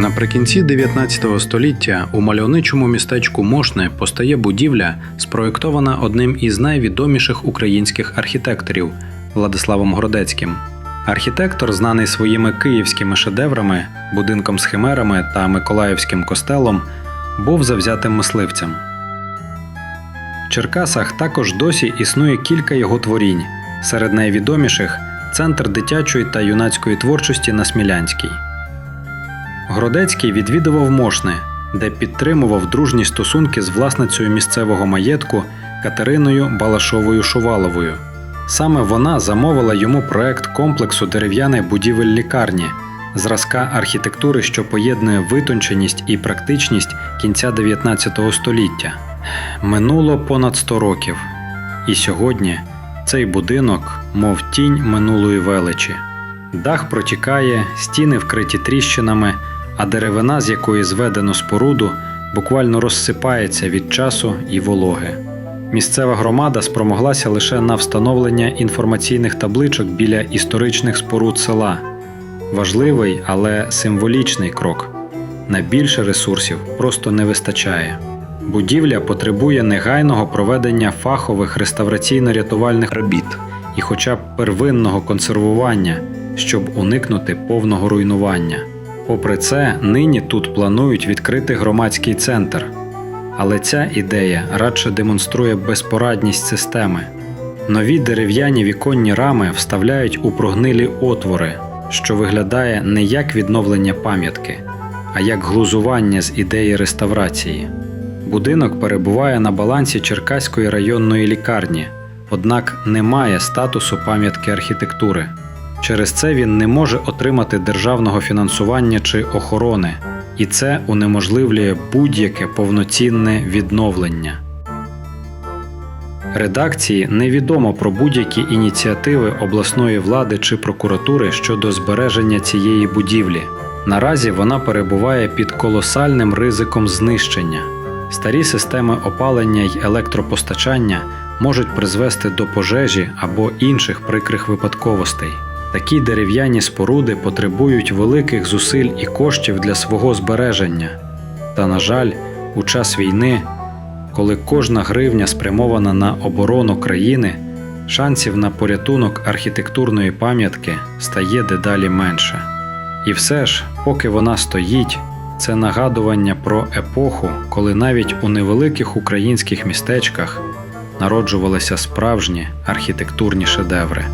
Наприкінці 19 століття у мальовничому містечку Мошне постає будівля, спроєктована одним із найвідоміших українських архітекторів Владиславом Городецьким. Архітектор, знаний своїми київськими шедеврами, будинком з химерами та Миколаївським костелом, був завзятим мисливцем. В Черкасах також досі існує кілька його творінь. Серед найвідоміших центр дитячої та юнацької творчості на Смілянській. Гродецький відвідував Мошне, де підтримував дружні стосунки з власницею місцевого маєтку Катериною Балашовою Шуваловою. Саме вона замовила йому проект комплексу дерев'яних будівель лікарні, зразка архітектури, що поєднує витонченість і практичність кінця 19 століття. Минуло понад 100 років, і сьогодні цей будинок, мов тінь минулої величі. Дах протікає, стіни вкриті тріщинами, а деревина, з якої зведено споруду, буквально розсипається від часу і вологи. Місцева громада спромоглася лише на встановлення інформаційних табличок біля історичних споруд села. Важливий, але символічний крок. На більше ресурсів просто не вистачає. Будівля потребує негайного проведення фахових реставраційно-рятувальних робіт і хоча б первинного консервування, щоб уникнути повного руйнування. Попри це, нині тут планують відкрити громадський центр. Але ця ідея радше демонструє безпорадність системи. Нові дерев'яні віконні рами вставляють у прогнилі отвори, що виглядає не як відновлення пам'ятки, а як глузування з ідеї реставрації. Будинок перебуває на балансі Черкаської районної лікарні, однак не має статусу пам'ятки архітектури. Через це він не може отримати державного фінансування чи охорони, і це унеможливлює будь-яке повноцінне відновлення. Редакції невідомо про будь-які ініціативи обласної влади чи прокуратури щодо збереження цієї будівлі. Наразі вона перебуває під колосальним ризиком знищення. Старі системи опалення й електропостачання можуть призвести до пожежі або інших прикрих випадковостей. Такі дерев'яні споруди потребують великих зусиль і коштів для свого збереження. Та, на жаль, у час війни, коли кожна гривня спрямована на оборону країни, шансів на порятунок архітектурної пам'ятки стає дедалі менше. І все ж, поки вона стоїть, це нагадування про епоху, коли навіть у невеликих українських містечках народжувалися справжні архітектурні шедеври.